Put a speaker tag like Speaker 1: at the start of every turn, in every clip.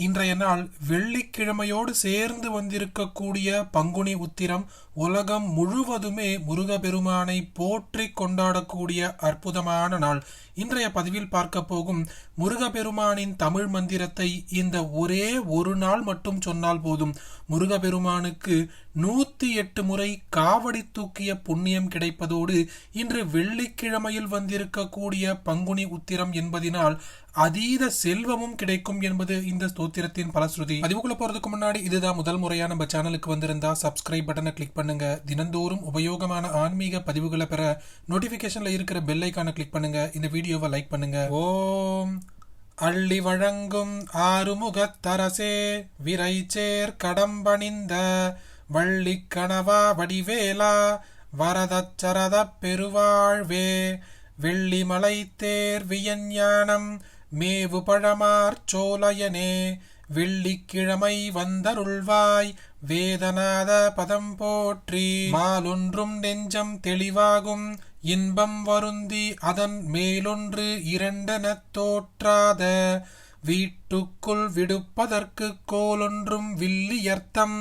Speaker 1: இன்றைய நாள் வெள்ளிக்கிழமையோடு சேர்ந்து வந்திருக்கக்கூடிய பங்குனி உத்திரம் உலகம் முழுவதுமே முருகபெருமானை போற்றி கொண்டாடக்கூடிய அற்புதமான நாள். இன்றைய பதிவில் பார்க்க போகும் முருகபெருமானின் தமிழ் மந்திரத்தை இந்த ஒரே ஒரு நாள் மட்டும் சொன்னால் போதும். முருகபெருமானுக்கு நூத்தி எட்டு முறை காவடி தூக்கிய புண்ணியம் கிடைப்பதோடு இன்று வெள்ளிக்கிழமையில் வந்திருக்கக்கூடிய பங்குனி உத்திரம் என்பதினால் அதீத செல்வமும் கிடைக்கும் என்பது இந்த ஸ்தோத்திரத்தின் பலஸ்ருதி. பதிவுக்குள்ள போறதுக்கு முன்னாடி இதுதான் முதல் முறையா நம்ம சேனலுக்கு வந்திருந்தா சப்ஸ்கிரைப் பட்டனை கிளிக் பண்ணுங்க. தினந்தோறும் உபயோகமான ஆன்மீக பதிவுகளை பெற நோட்டிபிகேஷன்ல இருக்கிற பெல் ஐக்கானை கிளிக் பண்ணுங்க. இந்த வீடியோவை லைக் பண்ணுங்க. ஓம் அள்ளி வழங்கும் ஆறுமுகத்தரசே விரைச்சேர் கடம்பணிந்த வள்ளி கணவா வடிவேலா வரதச்சரத பெருவாழ்வே வெள்ளிமலை தேர் வியஞ்ஞானம் மேவு பழமார் சோலையனே வெள்ளிக்கிழமை வந்தருள்வாய் வேதநாத பதம் போற்றி. மாலொன்றும் நெஞ்சம் தெளிவாகும் இன்பம் வருந்தி அதன் மேலொன்று இரண்டெனத் தோற்றாத வீட்டுக்குள் விடுப்பதற்கு கோலொன்றும் வில்லியர்த்தம்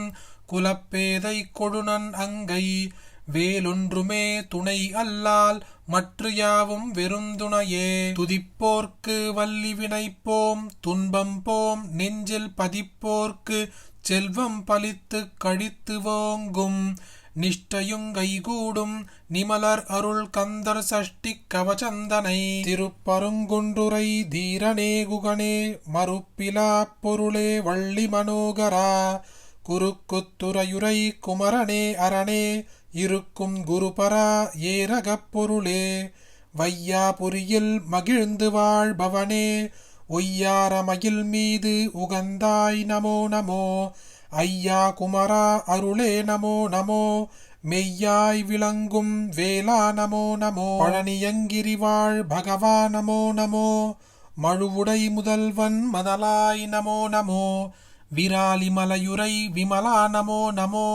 Speaker 1: குலப்பேதை கொழுநன் அங்கை வேலொன்றுமே துணை அல்லால் மற்ற யாவும் வெறுந்துணையே துதிப்போர்க்கு வள்ளி வினைப்போம் துன்பம் போம் நெஞ்சில் பதிப்போர்க்கு செல்வம் பலித்து கழித்து ஓங்கும். நிஷ்டையுங்கைகூடும் நிமலர் அருள் கந்தர் சஷ்டி கவச்சந்தனை திருப்பருங்குன்றுரை தீரனே குகனே மறுப்பிலா பொருளே வள்ளி மனோகரா. குறுக்குத்துறையுரை குமரனே அரணே இருக்கும் குருபரா ஏரகப் பொருளே. வையாபுரியில் மகிழ்ந்து வாழ்பவனே ஒய்யாரமயில் மீது உகந்தாய் நமோ நமோ. ஐயா குமரா அருளே நமோ நமோ மெய்யாய் விளங்கும் வேளா நமோ நமோ. பழனியங்கிரிவாழ் பகவா நமோ நமோ மழுவுடை முதல்வன் மதலாய் நமோ நமோ. விராலிமலையுரை விமலா நமோ நமோ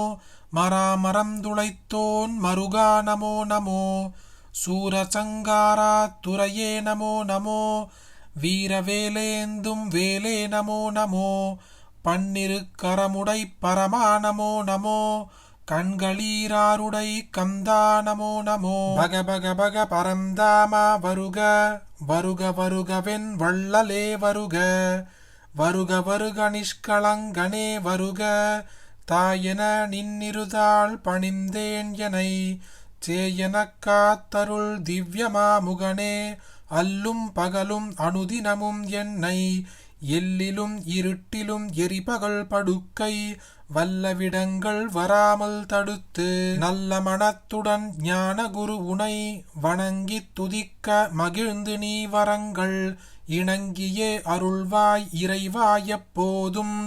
Speaker 1: மராமரம் துளைத்தோன் மருகா நமோ நமோ சூரசங்காரா துறையே நமோ நமோ வீரவேலேந்தும் வேலே நமோ நமோ பன்னிரு கரமுடை பரமா நமோ நமோ கண்களீராருடை கந்தா நமோ நமோ. பக பக பக பரந்தாமா வருக வருக வருகவென் வள்ளலே வருக வருக வருக நிஷ்களங்கனே வருக. தாயென நின்னிருதாள் பணிந்தேன் எனை சேயனக் காத்தருள் திவ்யமாமுகனே. அல்லும் பகலும் அனுதினமும் என்னை. எல்லிலும் இருட்டிலும் எரிபகல் படுக்கை. வல்லவிடங்கள் வராமல் தடுத்து. நல்ல மனத்துடன் ஞான குரு உனை. வணங்கித் துதிக்க மகிழ்ந்து நீ வரங்கள். இணங்கியே அருள்வாய் இறைவாய எப்போதும்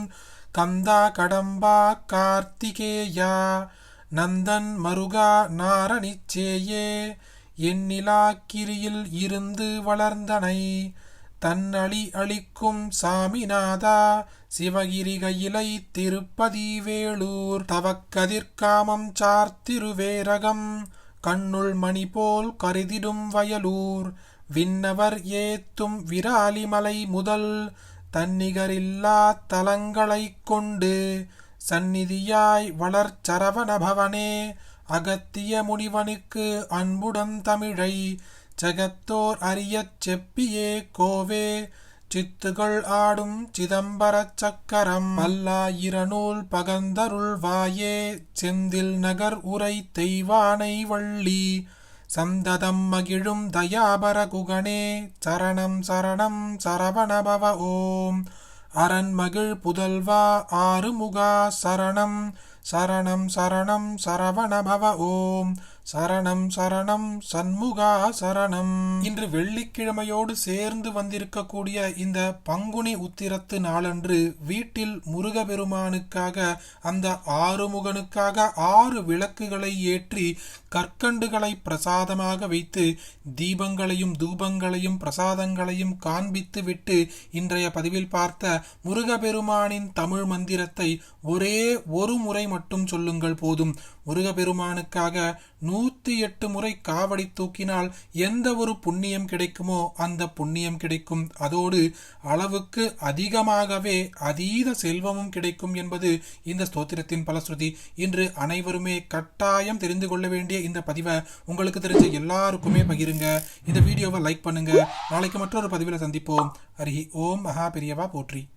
Speaker 1: கந்தா கடம்பா கார்த்திகேயா நந்தன் மருகா நாரணிச்சேயே எண்ணிலாக்கிரியில் இருந்து வளர்ந்தனை தன்னழி அளிக்கும் சாமிநாதா சிவகிரிகையிலை திருப்பதி வேளூர் தவக்கதிர்காமம் சார்த்திருவேரகம் கண்ணுள் மணி போல் கருதிடும் வயலூர் விண்ணவர் ஏத்தும் விராலிமலை முதல் தன்னிகரில்லா தலங்களைக் கொண்டு சந்நிதியாய் வளர்ச்சரவணபவனே அகத்திய முனிவனுக்கு அன்புடன் தமிழை ஜகத்தோர் அறியச் செப்பியே கோவே. சித்துகள் ஆடும் சிதம்பரச் சக்கரம் பல்லாயிரநூல் பகந்தருள்வாயே செந்தில் நகர் உரை தெய்வானை வள்ளி சந்ததம் மகிழும் தயாபர குகணே சரணம் சரணம் சரவணபவ ஓம். அரண்மகிழ் புதல்வா ஆறுமுகா சரணம் சரணம் சரணம் சரவணபவ ஓம். சரணம் சரணம் சண்முகா சரணம். இன்று வெள்ளிக்கிழமையோடு சேர்ந்து வந்திருக்கக்கூடிய இந்த பங்குனி உத்திரத்து நாளன்று வீட்டில் முருகபெருமானுக்காக அந்த ஆறுமுகனுக்காக ஆறு விளக்குகளை ஏற்றி கற்கண்டுகளை பிரசாதமாக வைத்து தீபங்களையும் தூபங்களையும் பிரசாதங்களையும் காண்பித்து விட்டு இன்றைய பதிவில் பார்த்த முருகபெருமானின் தமிழ் மந்திரத்தை ஒரே ஒரு முறை மட்டும் சொல்லுங்கள் போதும். முருகபெருமானுக்காக நூத்தி எட்டு முறை காவடி தூக்கினால் எந்த ஒரு புண்ணியம் கிடைக்குமோ அந்த புண்ணியம் கிடைக்கும். அதோடு அளவுக்கு அதிகமாகவே அதீத செல்வமும் கிடைக்கும் என்பது இந்த ஸ்தோத்திரத்தின் பலஸ்ருதி. இன்று அனைவருமே கட்டாயம் தெரிந்து கொள்ள வேண்டிய இந்த பதிவை உங்களுக்கு தெரிஞ்ச எல்லாருக்குமே பகிருங்க. இந்த வீடியோவை லைக் பண்ணுங்க. நாளைக்கு மற்றொரு பதிவில் சந்திப்போம். ஹரி ஓம் மகா பெரியவா போற்றி.